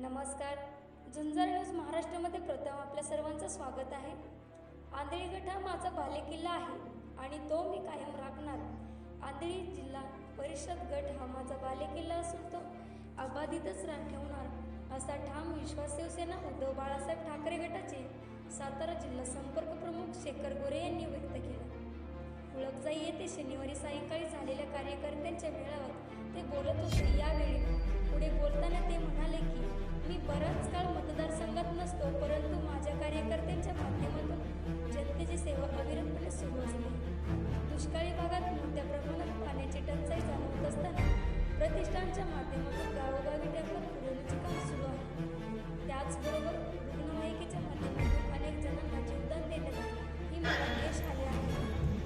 नमस्कार. झुंजार न्यूज महाराष्ट्रामध्ये प्रथम आपल्या सर्वांचं स्वागत आहे. आंधळी गट हा माझा बालेकिल्ला आहे आणि तो मी कायम राखणार. आंधळी जिल्हा परिषद गट हा माझा बालेकिल्ला असून तो अबाधितच रा ठेवणार असा ठाम विश्वास शिवसेना उद्धव बाळासाहेब ठाकरे गटाचे सातारा जिल्हा संपर्क प्रमुख शेखर गोरे यांनी व्यक्त केला. उळकजाई येथे शनिवारी सायंकाळी झालेल्या कार्यकर्त्यांच्या मेळाव्यात ते बोलत होते या प्रतिष्ठानच्या माध्यमातून गावोगावी टँकर पुरवण्याचे काम सुरू आहे. त्याचबरोबर रुग्णवाहिकेच्या माध्यमातून अनेक जणांना जीवदान देण्यात ही मला यश आले आहे.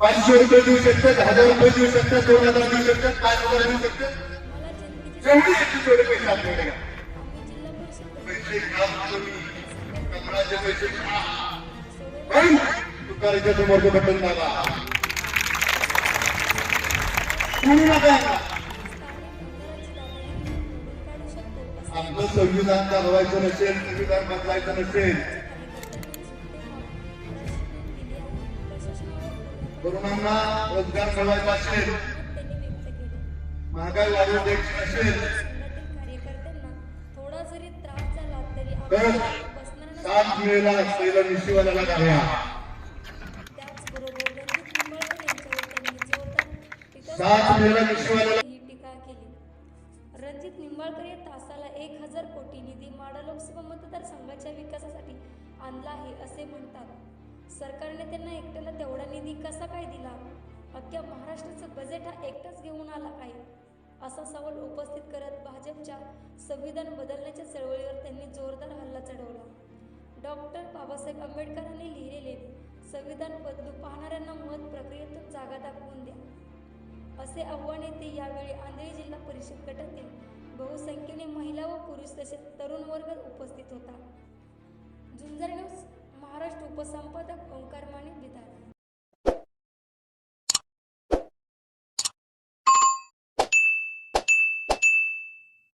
पाचशे रुपये देऊ शकतात हजार रुपये देऊ शकतात दोन हजार देऊ शकतात पाच हजार देऊ शकतात मला जनतेची जेवढी येतील तेवढे पैसे आपल्याकडे घ्या. आम्ही जिल्हा परिषद पैसे काम कमी कमळाचे पैसे खा. पण तुकाराच्या समोरचं बटन दाबा. म्हणू नका. आपलं संविधान चालवायचं नसेल संविधान बदलायचं नसेल तरुणांना रोजगार मिळवायचा असेल महागाई वाढवून द्यायची नसेल तरी सात मिळेला पहिला निशिवाल्याला टीका सात मिळेला निशिवाल्याला रणजित निंबाळकर या तासाला एक हजार कोटी निधी माडा लोकसभा मतदारसंघाच्या विकासासाठी आणला आहे असे म्हणतात. सरकारने त्यांना एकट्याला तेवढा निधी कसा काय दिला? अख्ख्या महाराष्ट्राचं बजेट हा एकटाच घेऊन आला काय असा सवाल उपस्थित करत भाजपच्या संविधान बदलण्याच्या चळवळीवर त्यांनी जोरदार हल्ला चढवला. डॉक्टर बाबासाहेब आंबेडकरांनी लिहिलेले संविधान बदलू पाहणाऱ्यांना मत प्रक्रियेतून जागा दाखवून द्या. असे आव्हान येते यावेळी आंधळी जिल्हा परिषद गटातील बहुसंख्येने महिला व पुरुष तसेच तरुण वर्ग उपस्थित होता. झुंजर न्यूज महाराष्ट्र उपसंपादक ओंकार माने विधान